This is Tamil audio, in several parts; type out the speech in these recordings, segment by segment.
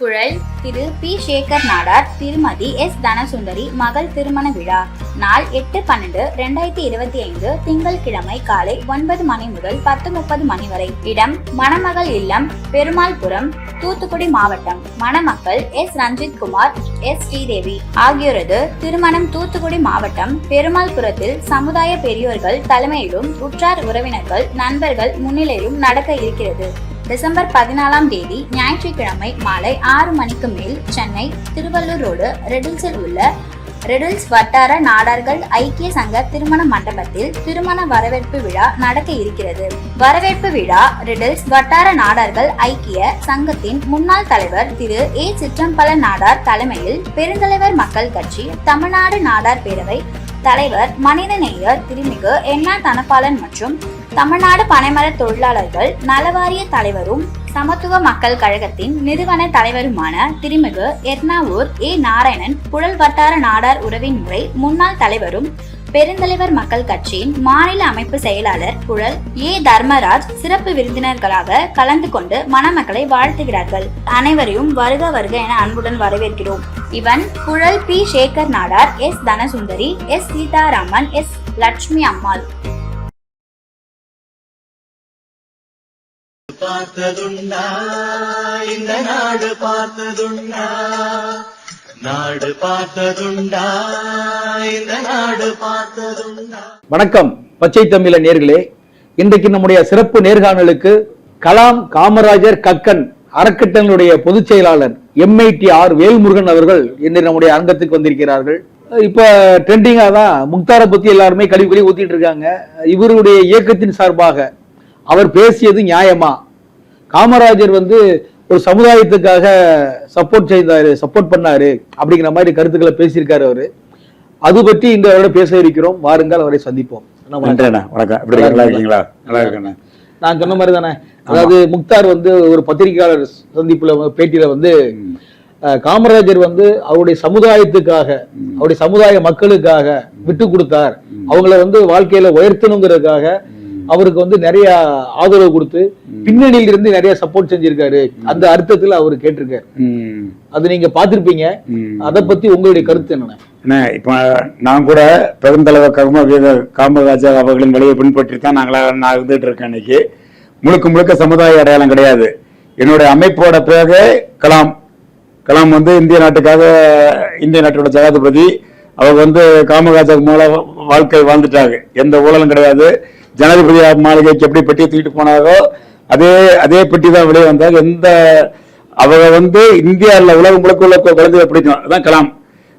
குழல் திரு பி. சேகர் நாடார் திருமதி எஸ். தனசுந்தரி மகள் திருமண விழா. நாள் எட்டு பன்னெண்டு ரெண்டாயிரத்தி இருபத்தி ஐந்து திங்கட்கிழமை காலை ஒன்பது மணி முதல் பத்து முப்பது மணி வரை. இடம் மணமகள் இல்லம் பெருமாள்புரம் தூத்துக்குடி மாவட்டம். மணமக்கள் எஸ். ரஞ்சித் குமார் எஸ். ஸ்ரீதேவி. ஆகியோரது திருமணம் தூத்துக்குடி மாவட்டம் பெருமாள்புரத்தில் சமுதாய பெரியோர்கள் தலைமையிலும் உற்றார் உறவினர்கள் நண்பர்கள் முன்னிலையிலும் நடக்க இருக்கிறது. டிசம்பர் பதினாலாம் தேதி ஞாயிற்றுக்கிழமை மாலை ஆறு மணிக்கு மேல் சென்னை திருவள்ளூர் ரோடு ரெடில்ஸில் உள்ள ரெடில்ஸ் வட்டார நாடார்கள் ஐக்கிய சங்க திருமண மண்டபத்தில் திருமண வரவேற்பு விழா நடக்க இருக்கிறது. வரவேற்பு விழா ரெடில்ஸ் வட்டார நாடார்கள் ஐக்கிய சங்கத்தின் முன்னாள் தலைவர் திரு ஏ. சிற்றம்பல நாடார் தலைமையில் பெருந்தலைவர் மக்கள் கட்சி தமிழ்நாடு நாடார் பேரவை தலைவர் மனிதநேயர் திருமிகு எண்ணா தனபாலன் மற்றும் தமிழ்நாடு பனைமர தொழிலாளர்கள் நலவாரிய தலைவரும் சமத்துவ மக்கள் கழகத்தின் நிறுவன தலைவருமான திருமிகு எர்ணாவூர் ஏ. நாராயணன் புழல் வட்டார நாடார் உறவின் முறை முன்னாள் தலைவரும் பெருந்தலைவர் மக்கள் கட்சியின் மாநில அமைப்பு செயலாளர் குழல் ஏ. தர்மராஜ் சிறப்பு விருந்தினர்களாக கலந்து கொண்டு மணமக்களை வாழ்த்துகிறார்கள். அனைவரையும் வருக வருக என அன்புடன் வரவேற்கிறோம். இவன் குழல் P. Sekar Nadar S. Dhanasundari S. Seetharaman S. Lakshmi Ammal. பார்த்ததுண்டா? இந்த நாடு பார்த்ததுண்டா? நாடு பார்த்ததுண்டா? இந்த நாடு பார்த்ததுண்டா? வணக்கம். பச்சை தமிழ நேர்களே இன்றைக்கு நம்முடைய சிறப்பு நேர்காணலுக்கு கலாம் காமராஜர் கக்கன் அறக்கட்டளையுடைய பொதுச் செயலாளர் எம்ஐடி ஆர் வேல்முருகன் அவர்கள் இன்று நம்முடைய அரங்கத்துக்கு வந்திருக்கிறார்கள். இப்ப ட்ரெண்டிங்காக தான் முக்தாரை பத்தி எல்லாருமே கழிவு கழிவு ஊத்திட்டு இருக்காங்க. இவருடைய இயக்கத்தின் சார்பாக அவர் பேசியது நியாயமா? காமராஜர் வந்து ஒரு சமுதாயத்துக்காக சப்போர்ட் செய்தாரு சப்போர்ட் பண்ணாரு அப்படிங்கிற மாதிரி கருத்துக்களை பேசியிருக்காரு அவரு. அது பற்றி இந்த அவரோட பேச இருக்கிறோம். வாருங்கள் அவரை சந்திப்போம். அண்ணா, வணக்கம். நான் சொன்ன மாதிரி தானே. அதாவது முக்தார் வந்து ஒரு பத்திரிகையாளர் சந்திப்புல பேட்டியில வந்து காமராஜர் வந்து அவருடைய சமுதாயத்துக்காக அவருடைய சமுதாய மக்களுக்காக விட்டு கொடுத்தார். அவங்கள வந்து வாழ்க்கையில உயர்த்தணுங்கிறதுக்காக அவருக்கு வந்து நிறைய ஆதரவு கொடுத்து பின்னணியில இருந்து நிறைய சப்போர்ட் செஞ்சிருக்காரு. அந்த அர்த்தத்துல அவர் கேட்டிருக்காரு. அது நீங்க பார்த்திருப்பீங்க. ம். அதை பத்தி உங்களுடைய கருத்து அண்ணா இப்போ நான் கூட பெருந்தலைவர் கர்ம வீரர் காமராஜர் அவர்களின் வழியை பின்பற்றி தான் நாங்களா நான் இருந்துட்டு இருக்கேன் இன்னைக்கு முழுக்க முழுக்க சமுதாய அடையாளம் கிடையாது. என்னுடைய அமைப்போட பேரு கலாம். கலாம் வந்து இந்திய நாட்டுக்காக இந்திய நாட்டோட ஜனாதிபதி. அவர் வந்து காமராஜர் மூல வாழ்க்கை வாழ்ந்துட்டாங்க எந்த ஊழலும் கிடையாது. ஜனாதிபதி மாளிகைக்கு எப்படி பெட்டியை தூக்கிட்டு போனாரோ அதே அதே பெட்டி தான் வெளியே வந்தாங்க எந்த அவங்க வந்து இந்தியாவில் உலகம் முழுக்க உள்ள குழந்தைகளை பிடிக்கும் அதான் கலாம்.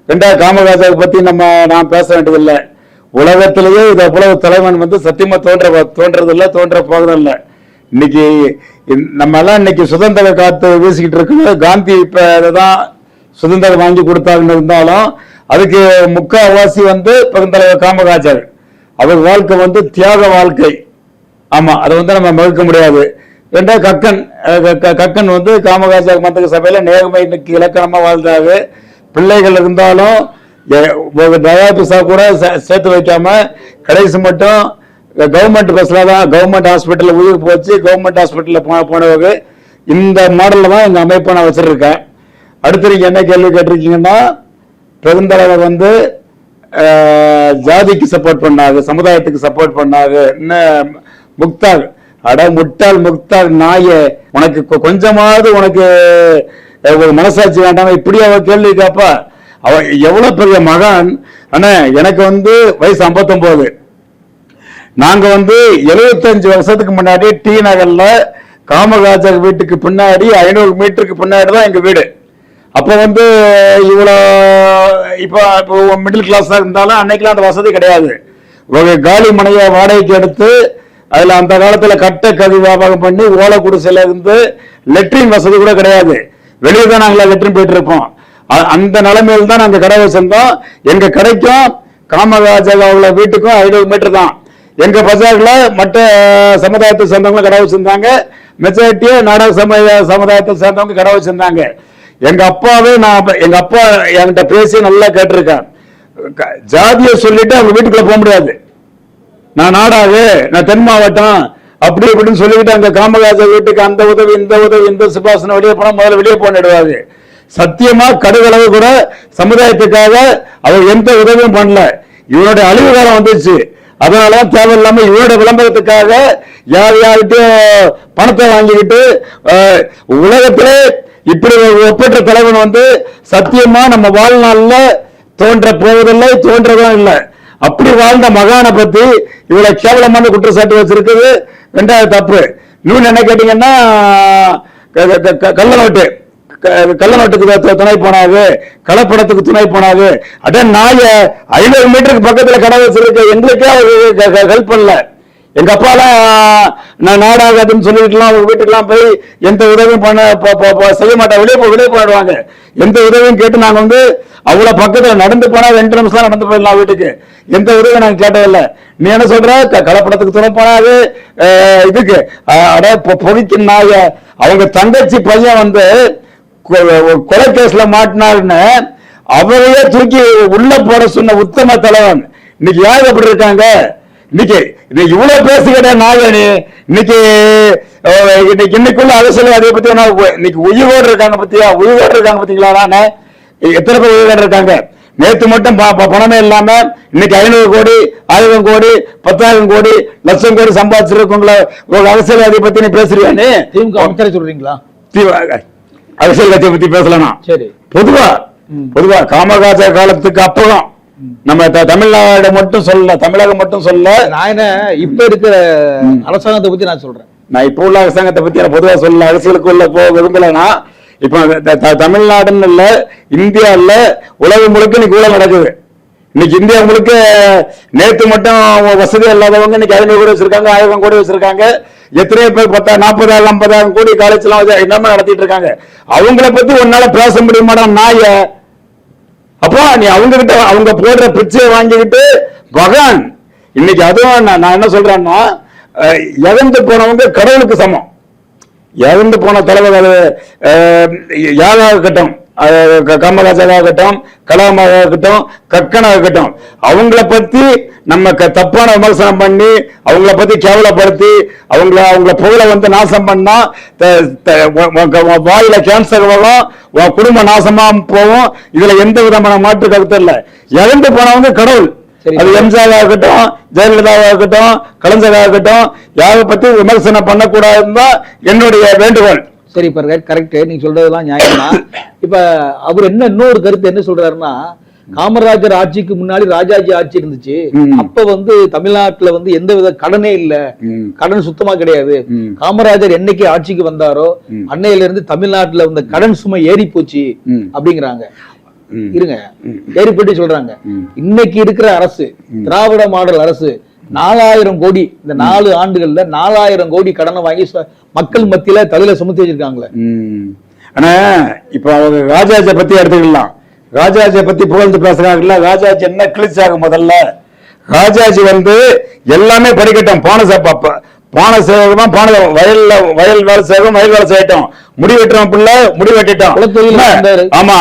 ரெண்டாவது காமராஜரை பற்றி நம்ம நான் பேச வேண்டியதில்லை. உலகத்திலேயே இதை போல தலைவன் வந்து சத்தியமா தோன்ற தோன்றதில்லை தோன்ற போகிறதில்லை. இன்னைக்கு இந்த- நம்ம எல்லாம் இன்னைக்கு சுதந்திர காத்து வீசிக்கிட்டு இருக்குது காந்தி இப்ப தான் சுதந்திரம் வாங்கி கொடுத்தாருன்னு இருந்தாலும் அதுக்கு முக்கால்வாசி வந்து பெருந்தலைவர் காமராஜர். அவர் வாழ்க்கை வந்து தியாக வாழ்க்கை. ஆமா அதை வந்து நம்ம மறுக்க முடியாது. ரெண்டா கக்கன் க- கக்கன் வந்து காமகாச மந்தக சபையில நேர்மை இன்னைக்கு இலக்கணமா வாழ்ந்தாரு பிள்ளைகள் இருந்தாலும் தயா ஒரு கூட சே- சேர்த்து வைக்காம கடைசி மட்டும் கவர்மெண்ட் பஸ்ல தான் கவர்மெண்ட் ஹாஸ்பிட்டலில் உயிர் போச்சு கவர்மெண்ட் ஹாஸ்பிட்டலில் போன போனவங்க இந்த மாடல்ல தான் எங்க அமைப்பை நான் வச்சிருக்கேன். அடுத்து நீங்க என்ன கேள்வி கேட்டிருக்கீங்கன்னா பெருந்தலைவர் வந்து ஜாதிக்கு சப்போர்ட் பண்ணாங்க சமுதாயத்துக்கு சப்போர்ட் பண்ணாங்க என்ன முக்தார் அட முட்டாள் முக்தார் நாயே உனக்கு கொஞ்சமாவது உனக்கு ஒரு மனசாட்சி வேண்டாம்? இப்படி அவ கேள்வி கேப்பா? அவ எவ்வளவு பெரிய மகான்? ஆனா எனக்கு வந்து வயசு 59 நாங்க வந்து 75 வருஷத்துக்கு முன்னாடி டி நகர்ல காமராஜர் வீட்டுக்கு பின்னாடி ஐநூறு மீட்டருக்கு பின்னாடி தான் எங்க வீடு. அப்போ வந்து இவ்வளோ இப்போ இப்போ மிடில் கிளாஸாக இருந்தாலும் அன்னைக்கெலாம் அந்த வசதி கிடையாது. ஒரு காலி மனையை வாடகைக்கு எடுத்து அதில் அந்த காலத்தில் கட்ட கதி வியாபாரம் பண்ணி ஓலை குடிசையில் இருந்து லெட்ரின் வசதி கூட கிடையாது. வெளியே தான் நாங்கள் லெட்ரின் போயிட்டு இருப்போம் அ- அந்த நிலைமையில் தான் நாங்கள் கடை வச்சிருந்தோம். எங்கள் கடைக்கும் காமராஜர் வீட்டுக்கும் ஐநூறு மீட்டர் தான். எங்கள் பஜார்ல மற்ற சமுதாயத்தை சேர்ந்தவங்களும் கடை வச்சுருந்தாங்க. மெஜாரிட்டியே நாடக சமய சமுதாயத்தை சேர்ந்தவங்க கடை வச்சுருந்தாங்க. எங்க அப்பாவே நான் எங்க அப்பா என்கிட்ட பேசி நல்லா கேட்டிருக்கேன் க- ஜாதியை சொல்லிட்டு அவங்க வீட்டுக்குள்ள போக முடியாது. நான் நாடாது நான் தென் மாவட்டம் அப்படி இப்படின்னு சொல்லிக்கிட்டு அங்க காமராஜர் வீட்டுக்கு அந்த உதவி இந்த உதவி இந்த சுபாசனை வெளியே போனா முதல்ல வெளியே போனிடுவாரு. சத்தியமா கடுகளவு கூட சமுதாயத்துக்காக அவர் எந்த உதவியும் பண்ணல. இவனுடைய அழிவு காலம் வந்துச்சு. அதனால தேவையில்லாம இவனுடைய விளம்பரத்துக்காக யார் யார்கிட்டயும் பணத்தை வாங்கிக்கிட்டு உலகத்திலே இப்படி ஒப்பற்ற தலைவன் வந்து சத்தியமா நம்ம வாழ்நாள்ல தோன்ற போவதில்லை தோன்றதும் இல்லை. அப்படி வாழ்ந்த மகானை பத்தி இவ்வளவு கேவலமான குற்றச்சாட்டு வச்சிருக்குது. ரெண்டாவது தப்பு. இன்னொன்னு என்ன கேட்டீங்கன்னா க- க- க- கள்ள நோட்டு க- கள்ள நோட்டுக்கு துணை போனாது கலப்படத்துக்கு துணை போனாது அதான் நாய ஐநூறு மீட்டருக்கு பக்கத்துல கடை வச்சிருக்க எங்களுக்கே ஹெல்ப் பண்ணல. எங்க அப்பாலாம் நான் நாடாகாதுன்னு சொல்லிட்டுலாம் அவங்க வீட்டுக்கெல்லாம் போய் எந்த உதவியும் பண்ண செய்ய மாட்டேன் வெளியே போ வெளியே போயிடுவாங்க. எந்த உதவியும் கேட்டு நாங்கள் வந்து அவ்வளோ பக்கத்தில் நடந்து போனால் ரெண்டு நிமிஷம் நடந்து போயிடலாம் வீட்டுக்கு. எந்த உதவியும் நாங்கள் கேட்டதில்லை. நீ என்ன சொல்ற? க- கலப்படத்துக்கு துணை போனாது. இதுக்கு. அடே அட பொ- நாய. அவங்க தங்கச்சி பையன் வந்து கொ- கொலை கேஸ்ல மாட்டினாருன்னு அவரையே தூக்கி உள்ள போட சொன்ன உத்தம தலைவன். இன்னைக்கு யார் எப்படி இருக்காங்க? இன்னைக்கு இது இவ்வளவு பேசுகிற நாயனி இன்னைக்கு இன்னைக்கு இன்னைக்குள்ள அரசியல் அதை பத்தி இன்னைக்கு உயிரோடு இருக்காங்க பத்தியா? உயிரோடு இருக்காங்க பாத்தீங்களா நானே எத்தனை பேர் உயிரோடு இருக்காங்க? நேத்து மட்டும் பணமே இல்லாம இன்னைக்கு ஐநூறு கோடி ஆயிரம் கோடி பத்தாயிரம் கோடி லட்சம் கோடி சம்பாதிச்சிருக்கவங்கள ஒரு அரசியல்வாதியை பத்தி நீ பேசுறியா நீ? திமுக சொல்றீங்களா? தி- அரசியல் கட்சியை பத்தி பேசலாம் சரி. பொதுவா. பொதுவா காமராஜர் காலத்துக்கு அப்புறம் நம்ம தமிழ்நாடு மட்டும் சொல்லல தமிழகம் மட்டும் சொல்லல நான் என்ன இப்ப இருக்கிற அரசாங்கத்தை பத்தி நான் சொல்றேன். நான் இப்ப உள்ள அரசாங்கத்தை பத்தி நான் பொதுவா சொல்லல அரசியலுக்குள்ள போக விரும்பலனா இப்ப தமிழ்நாடுன்னு இல்ல இந்தியால உலகம் முழுக்க இன்னைக்கு ஊழல் நடக்குது. இன்னைக்கு இந்தியா முழுக்க நேத்து மட்டும் வசதி இல்லாதவங்க இன்னைக்கு ஐநூறு கோடி வச்சிருக்காங்க ஆயிரம் கோடி வச்சிருக்காங்க. எத்தனையோ பேர் பத்தா நாற்பதாயிரம் ஐம்பதாயிரம் கோடி காலேஜ் எல்லாம் என்னமா நடத்திட்டு இருக்காங்க. அவங்கள பத்தி உன்னால பேச முடியுமாடா நாய? நீ அவங்க கிட்ட அவங்க போடுற பிச்சையை வாங்கிக்கிட்டு பகவான் இன்னைக்கு அதுவும் நான் நான் என்ன சொல்றேன்னா இறந்து போனவங்க கடவுளுக்கு சமம். இறந்து போன தலைவர் யாராக இருக்கட்டும் அஹ், க- காமராஜராக இருக்கட்டும் கலாமாக இருக்கட்டும் கக்கனாக இருக்கட்டும் அவங்கள பத்தி நம்ம க- தப்பான விமர்சனம் பண்ணி அவங்கள பத்தி கேவலப்படுத்தி அவங்கள அவங்கள புகழ வந்து நாசம் பண்ணா வாயில கேன்சர் வரும் உன் குடும்ப நாசமா போகும் இதுல எந்த விதமான மாற்று கருத்து இல்ல. இறந்து போனவங்க கடவுள். அது எம்ஜிஆரா இருக்கட்டும் ஜெயலலிதாவா இருக்கட்டும் கலைஞரா இருக்கட்டும் யாரை பத்தி விமர்சனம் பண்ணக்கூடாதுன்னு தான் என்னுடைய வேண்டுகோள். சரி இப்ப கரெக்ட் நீங்க சொல்றதெல்லாம் நியாயம் தான் இப்ப அவர் என்ன இன்னொரு கருத்து என்ன சொல்றாருன்னா காமராஜர் ஆட்சிக்கு முன்னாடி ராஜாஜி ஆட்சி இருந்துச்சு. அப்ப வந்து தமிழ்நாட்டுல வந்து எந்த வித கடனே இல்ல. கடன் சுத்தமா கிடையாது. காமராஜர் என்னைக்கு ஆட்சிக்கு வந்தாரோ. அன்னையில இருந்து தமிழ்நாட்டுல இந்த கடன் சுமை ஏறி போச்சு. அப்படிங்கிறாங்க. இருங்க ம். ஏறி போட்டு சொல்றாங்க. இன்னைக்கு இருக்கிற அரசு திராவிட மாடல் அரசு நாலாயிரம் கோடி இந்த நாலு ஆண்டுகள்ல நாலாயிரம் கோடி கடனை வாங்கி மக்கள் மத்தியில தலையில சுமத்தி வச்சிருக்காங்களே. ம். ஆனா இப்ப அவங்க ராஜாஜை பத்தி எடுத்துக்கலாம். ராஜாஜை பத்தி புகழ்ந்து பேசுறாங்கல்ல ராஜாஜி என்ன கிழிச்சாங்க முதல்ல? ராஜாஜி வந்து எல்லாமே படிக்கட்டும் பானை சாப்பா பானை சேகமா பானை வயல்ல வயல் வேலை சேகம் வயல் வேலை செய்யட்டும். முடி வெட்டுறோம் பிள்ளை முடி வெட்டிட்டோம். ஆமா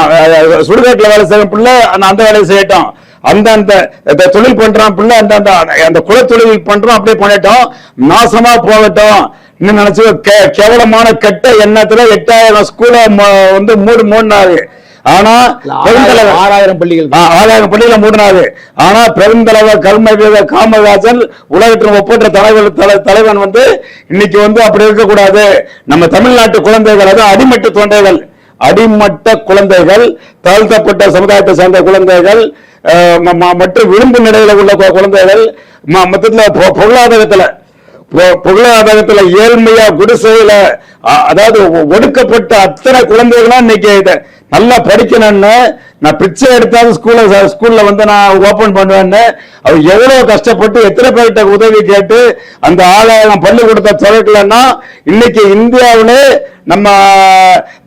சுடுகாட்டுல வேலை செய்யும் பிள்ளை அந்த வேலையை செய்யட்டும். அந்த அந்த தொழில் பண்றான் பிள்ளை அந்த அந்த அந்த குலத்தொழில் பண்றோம் அப்படியே பண்ணிட்டோம் நாசமா போகட்டும். இன்னும் நினைச்சு கேவலமான கெட்ட எண்ணத்துல எட்டாயிரம் ஸ்கூல வந்து மூடு மூடினாரு. ஆனா பெருந்தலைவர் ஆறாயிரம் பள்ளிகள். ஆ, ஆயிரம் பள்ளியில மூடினாரு. ஆனா பெருந்தலைவர் கல்மவீர காமராஜர் உலகத்தின் ஒப்பற்ற தலைவர் தலை- தலைவன் வந்து இன்னைக்கு வந்து அப்படி இருக்கக்கூடாது. நம்ம தமிழ்நாட்டு குழந்தைகள் அது அடிமட்ட தொண்டைகள். அடிமட்ட குழந்தைகள் தாழ்த்தப்பட்ட சமுதாயத்தை சார்ந்த குழந்தைகள் மற்ற விளிம்பு நிலையில உள்ள குழந்தைகள் ம- பொருளாதாரத்தில் பொ- பொ- ஏழ்மையா குடிசையில அதாவது ஒடுக்கப்பட்ட அத்தனை குழந்தைகளும் இன்னைக்கு நல்லா படிக்கணும்னு நான் பிச்சை எடுத்தாலும் ஸ்கூல்ல ஸ்கூல்ல வந்து நான் ஓபன் பண்ணுவேன்னு அவர் எவ்வளவு கஷ்டப்பட்டு எத்தனை பேர்கிட்ட உதவி கேட்டு அந்த ஆளாயிரம் பள்ளிக்கூடத்தை திறக்கலன்னா இன்னைக்கு இந்தியாவிலே நம்ம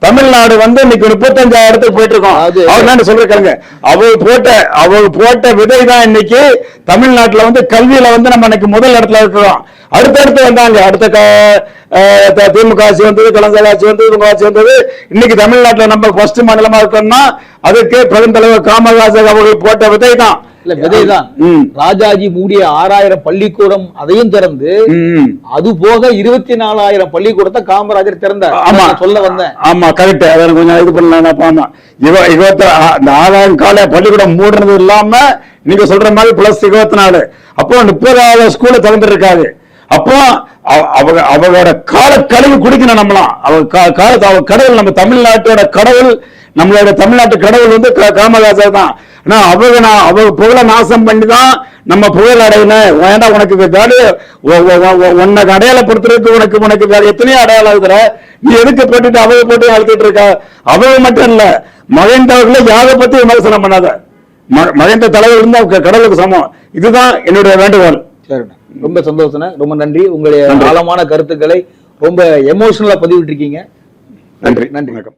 தமிழ்நாடு வந்து இன்னைக்கு முப்பத்தஞ்சாயிரம் இடத்துக்கு போயிட்டு இருக்கோம் அவர் என்ன சொல்ற கேளுங்க. அவர் போட்ட அவர் போட்ட விதை தான் இன்னைக்கு தமிழ்நாட்டுல வந்து கல்வியில வந்து நம்ம இன்னைக்கு முதல் இடத்துல இருக்கிறோம். அடுத்தடுத்து வந்தாங்க. அடுத்த திமுக ஆட்சி வந்தது கலைஞர் ஆட்சி வந்தது இவங்க ஆட்சி வந்தது. இன்னைக்கு தமிழ்நாட்டுல நம்ம ஃபர்ஸ்ட் மாநிலமா இருக்கோம்னா அதுக்கு பெருந்தலைவர் காமராஜர் அவர்கள் போட்ட விதை தான். இல்ல விதைதான். ராஜாஜி மூடிய ஆறாயிரம் பள்ளிக்கூடம் அதையும் திறந்து. அது போக இருபத்தி நாலாயிரம் பள்ளிக்கூடத்தை காமராஜர் திறந்தார். ஆமா. சொல்ல வந்தேன். ஆமா கரெக்ட் அதை கொஞ்சம் இது பண்ணலாம் பாமா இவ இருபத்தி இந்த ஆறாயிரம் கால பள்ளிக்கூடம் மூடுறது இல்லாம நீங்க சொல்ற மாதிரி பிளஸ் இருபத்தி நாலு. அப்போ முப்பதாயிரம் ஸ்கூல்ல திறந்துருக்காது அப்போ அவ- அவங்க அவங்களோட கால கழிவு குடிக்கணும் நம்மளாம். அவங்க கடவுள் நம்ம தமிழ்நாட்டோட கடவுள் நம்மளோட தமிழ்நாட்டு கடவுள் வந்து காமராஜர் தான். ஆனா அவங்க நான் அவங்க புகழ நாசம் பண்ணி தான் நம்ம புகழ் அடையணும். வேண்டாம் உனக்கு வேறு உன்னை அடையாளப்படுத்துறதுக்கு உனக்கு உனக்கு வேற எத்தனையோ அடையாளம் இருக்கிற நீ எதுக்கு போட்டுட்டு அவங்க போட்டு அழுத்திட்டு இருக்க? அவங்க மட்டும் இல்ல மகேந்திரவர்களை யாரை பத்தி விமர்சனம் பண்ணாத? மகேந்திர தலைவர் இருந்தா கடவுளுக்கு சமம். இதுதான் என்னுடைய வேண்டுகோள். ரொம்ப சந்தோஷம் ரொம்ப நன்றி. உங்களுடைய. ஆழமான கருத்துக்களை ரொம்ப எமோஷனலா பதிவிட்டு இருக்கீங்க நன்றி. நன்றி. வணக்கம்.